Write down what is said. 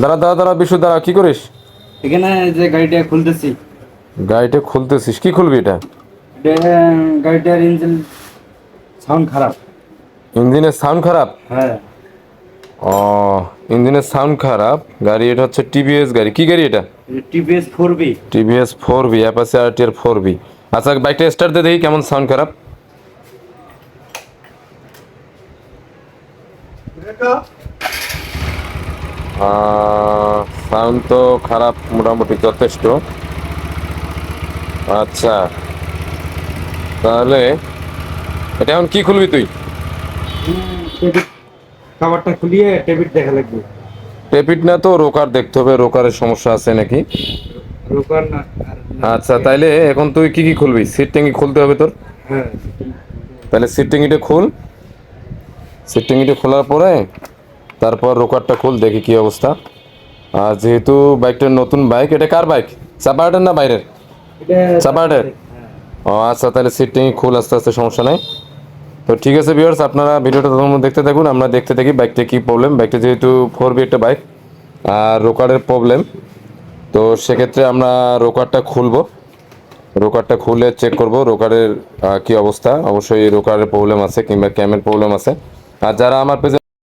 দাঁড়া দাঁড়া দাঁড়া বিশু দাঁড়া কি করিস? এখানে যে গাড়িটা খুলতেছি। গাড়িটা খুলতেছিস? কি খুলবি এটা? এটা গাড়িটার ইঞ্জিন সাউন্ড খারাপ। ইঞ্জিনের সাউন্ড খারাপ? হ্যাঁ। ও ইঞ্জিনের সাউন্ড খারাপ। গাড়ি এটা হচ্ছে টিভিএস গাড়ি। কি গাড়ি এটা? TVS four V TVS four V অ্যাপাসে R T R four V আচ্ছা বাইকটা স্টার্ট দিয়ে দেখি কেমন সাউন্ড খারাপ। সাউন্ড তো খারাপ মোটামুটি যথেষ্ট। আচ্ছা তাহলে এটা এখন কি খুলবি তুই? খাবারটা খুলিয়ে টেবিট দেখা লাগবে। টেপিট না তো রোকার দেখতে হবে রোকারের সমস্যা আছে নাকি? রোকার না। আচ্ছা তাইলে এখন তুই কি কি খুলবি? সিট ট্যাঙ্কি খুলতে হবে তোর? হ্যাঁ। তাহলে সিট ট্যাঙ্কিটা খুল। সিট ট্যাঙ্কিটা খোলার পরে তারপর রোকারটা খুল দেখি কি অবস্থা। আর যেহেতু বাইকটা নতুন বাইক এটা কার বাইক? চাপাহাটের না বাইরের? চাপাহাটের ও আচ্ছা তাহলে সিট খুল আস্তে আস্তে সমস্যা নাই। তো ঠিক আছে ভিউয়ার্স আপনারা ভিডিওটা তখন দেখতে থাকুন আমরা দেখতে থাকি বাইকটা কি প্রবলেম বাইকটা যেহেতু ফোর বি একটা বাইক আর রোকারের প্রবলেম তো সেক্ষেত্রে আমরা রোকারটা খুলবো। রোকারটা খুলে চেক করব রোকারের কি অবস্থা। অবশ্যই রোকারের প্রবলেম আছে কিংবা ক্যামের প্রবলেম আছে। আর যারা আমার পেজে